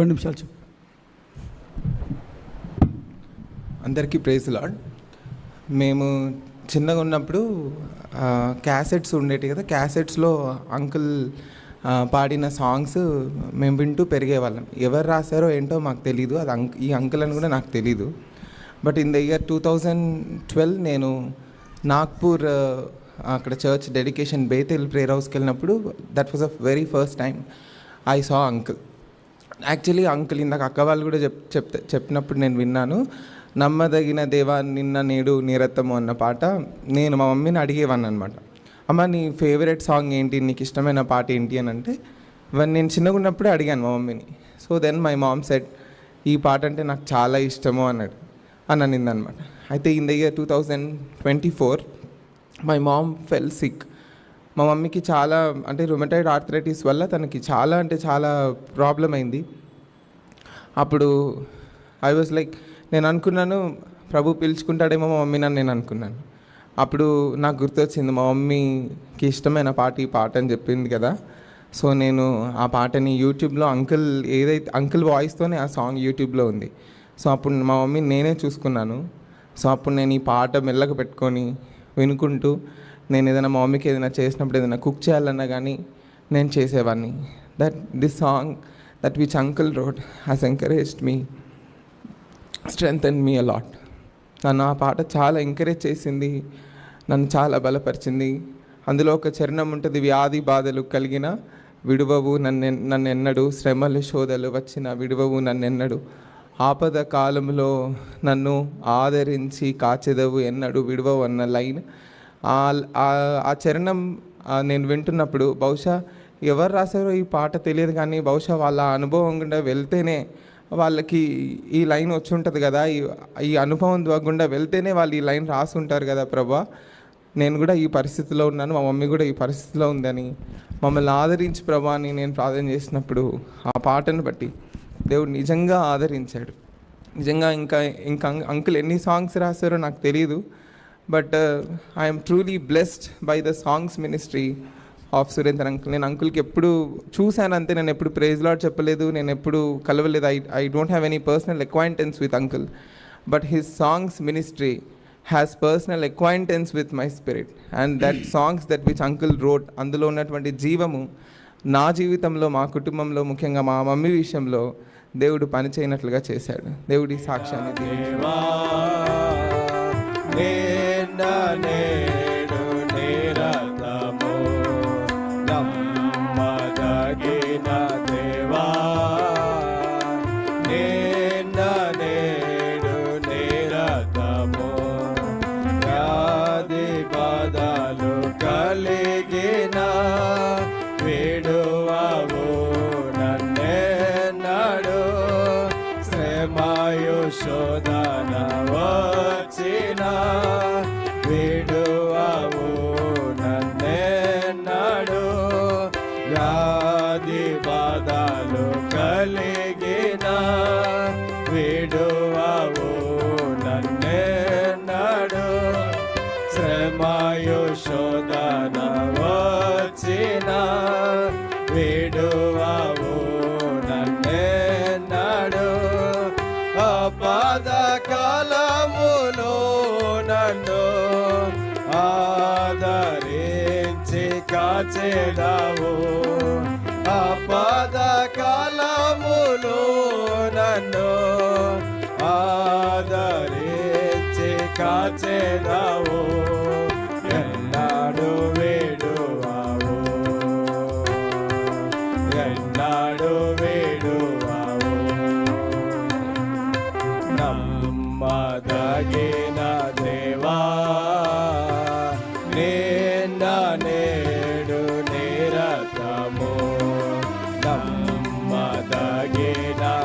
రెండు నిమిషాలు చెప్పు. అందరికీ ప్రైజ్ లాడ్ మేము చిన్నగా ఉన్నప్పుడు క్యాసెట్స్ ఉండేవి కదా క్యాసెట్స్లో అంకుల్ పాడిన సాంగ్స్ మేము వింటూ పెరిగేవాళ్ళం. ఎవరు రాశారో ఏంటో మాకు తెలీదు. అది అంక్ ఈ అంకుల్ అని కూడా నాకు తెలీదు. But in the year two thousand twelve నేను నాగ్పూర్ అక్కడ చర్చ్ డెడికేషన్ బేతెల్ ప్రేయర్ హౌస్కి వెళ్ళినప్పుడు that was a very first time I saw uncle. Actually uncle ఇందాక అక్క వాళ్ళు కూడా చెప్ చెప్తే చెప్పినప్పుడు నేను విన్నాను. నమ్మదగిన దేవా నిన్న నేడు నిరతము అన్న పాట నేను మా మమ్మీని అడిగేవాన్ని అనమాట అమ్మ నీ ఫేవరెట్ సాంగ్ ఏంటి? నీకు ఇష్టమైన పాట ఏంటి? అని అంటే వన్ నేను చిన్నగా ఉన్నప్పుడే అడిగాను మా మమ్మీని. So then my mom said ఈ పాట అంటే నాకు చాలా ఇష్టము అన్నాడు. అని అనిందనమాట అయితే in the year two thousand twenty four my mom fell sick మా మమ్మీకి చాలా అంటే రొమటైడ్ ఆర్థరైటిస్ వల్ల తనకి చాలా అంటే చాలా ప్రాబ్లం అయింది. అప్పుడు ఐ వాజ్ లైక్ నేను అనుకున్నాను ప్రభు పిలుచుకుంటాడేమో మా మమ్మీ నన్ను నేను అనుకున్నాను. అప్పుడు నాకు గుర్తొచ్చింది మా మమ్మీకి ఇష్టమైన పాట ఈ పాట అని చెప్పింది కదా. సో నేను ఆ పాటని యూట్యూబ్లో అంకుల్ ఏదైతే అంకుల్ వాయిస్తోనే ఆ సాంగ్ యూట్యూబ్లో ఉంది. సో అప్పుడు మా మమ్మీ నేనే చూసుకున్నాను. సో అప్పుడు నేను ఈ పాట మెల్లగా పెట్టుకొని వినుకుంటూ నేను ఏదైనా మా మమ్మీకి ఏదైనా చేసినప్పుడు ఏదైనా కుక్ చేయాలన్నా కానీ నేను చేసేవాడిని that this song that which uncle wrote has encouraged me strength and me a lot నన్ను ఆ పాట చాలా ఎంకరేజ్ చేసింది నన్ను చాలా బలపరిచింది. అందులో ఒక చరణం ఉంటుంది వ్యాధి బాధలు కలిగిన విడువవు నన్ను నన్ను ఎన్నడు శ్రమలు శోధలు వచ్చిన విడువవు నన్ను ఎన్నడు ఆపద కాలంలో నన్ను ఆదరించి కాచెదవు ఎన్నడు విడువవు అన్న లైన్ ఆ- చరణం నేను వింటున్నప్పుడు బహుశా ఎవరు రాశారో ఈ పాట తెలియదు కానీ బహుశా వాళ్ళ అనుభవం గుండా వెళ్తేనే వాళ్ళకి ఈ లైన్ వచ్చి ఉంటుంది కదా. ఈ ఈ అనుభవం ద్వారా గుండా వెళ్తేనే వాళ్ళు ఈ లైన్ రాసి ఉంటారు కదా ప్రభా. నేను కూడా ఈ పరిస్థితిలో ఉన్నాను మా మమ్మీ కూడా ఈ పరిస్థితిలో ఉందని. మమ్మల్ని ఆదరించి ప్రభా అని నేను ప్రార్థన చేసినప్పుడు ఆ పాటను బట్టి దేవుడు నిజంగా ఆదరించాడు. నిజంగా ఇంకా ఇంకా అంక్- అంకుల్ ఎన్ని సాంగ్స్ రాశారో నాకు తెలియదు but I'm truly blessed by the songs ministry of Surender uncle నేను అంకుల్కి ఎప్పుడు చూశాను అంతే. నేను ఎప్పుడు ప్రైజ్ లాడ్ చెప్పలేదు. నేను ఎప్పుడు కలవలేదు. I I don't have any personal acquaintance with uncle but his songs ministry has personal acquaintance with my spirit and that songs that which uncle wrote అందులో ఉన్నటువంటి జీవము నా జీవితంలో మా కుటుంబంలో ముఖ్యంగా మా మమ్మీ విషయంలో దేవుడు పని చేయనట్లుగా చేశాడు. దేవుడి సాక్ష్యాన్ని బాధలు కలిగిన విడువవు నన్నెన్నడు శ్రమయు శోధన వచ్చిన విడువవు నన్నెన్నడు రా శ్రమయు వచ్చిన విడువవు నన్నెన్నడు అపద కాలములో నన్ను ఆదరించి కాచెదవు. అపద కాలములో నన్ను ఆదరించి కాచెదవు. Yeah.